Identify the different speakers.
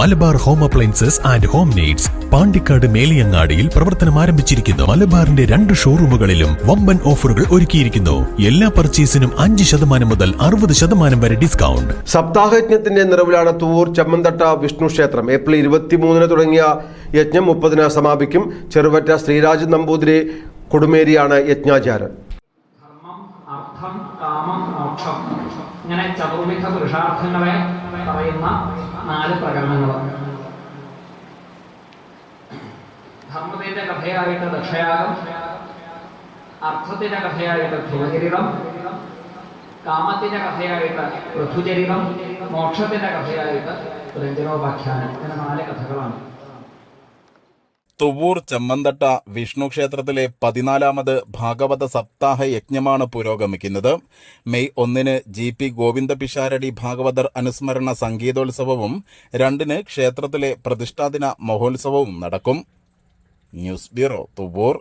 Speaker 1: Malabar home appliances and home needs Pandikkad മേലിയങ്ങാടിയിൽ പ്രവർത്തനം ആരംഭിച്ചിരിക്കുന്നു. മലബാറിന്റെ രണ്ട് ഷോറൂമുകളിലും വമ്പൻ ഓഫറുകൾ ഒരുക്കിയിരിക്കുന്നു. എല്ലാ പർച്ചേസിനും അഞ്ച് ശതമാനം മുതൽ അറുപത് ശതമാനം വരെ ഡിസ്കൗണ്ട്.
Speaker 2: സപ്താഹയജ്ഞത്തിന്റെ നിറവിലാണ് തൂർ ചമ്മന്തട്ട വിഷ്ണു ക്ഷേത്രം. ഏപ്രിൽ ഇരുപത്തിമൂന്നിന് തുടങ്ങിയ യജ്ഞം മുപ്പതിന് സമാപിക്കും. ചെറുവറ്റ ശ്രീരാജ് നമ്പൂതിരി കൊടുമേരിയാണ് യജ്ഞാചാരൻ
Speaker 3: കാമം മോക്ഷം. ഇങ്ങനെ ചതുർവിധ പുരുഷാർത്ഥങ്ങളെ പറയുന്ന നാല് പ്രകരണങ്ങൾ ധർമ്മത്തിന്റെ കഥയായിട്ട് ദക്ഷയാഗം അർത്ഥത്തിന്റെ കഥയായിട്ട് ധ്രുവചരിതം കാമത്തിന്റെ കഥയായിട്ട് പൃഥുചരിതം മോക്ഷത്തിന്റെ കഥയായിട്ട് രഞ്ജനോപാഖ്യാനം ഇങ്ങനെ നാല് കഥകളാണ്.
Speaker 4: തുവൂർ ചെമ്മന്തട്ട വിഷ്ണു ക്ഷേത്രത്തിലെ പതിനാലാമത് ഭാഗവത സപ്താഹ യജ്ഞമാണ് പുരോഗമിക്കുന്നത്. മെയ് ഒന്നിന് ജി പി ഗോവിന്ദ പിഷാരടി ഭാഗവതർ അനുസ്മരണ സംഗീതോത്സവവും രണ്ടിന് ക്ഷേത്രത്തിലെ പ്രതിഷ്ഠാദിന മഹോത്സവവും നടക്കും. News bureau Thuvvur.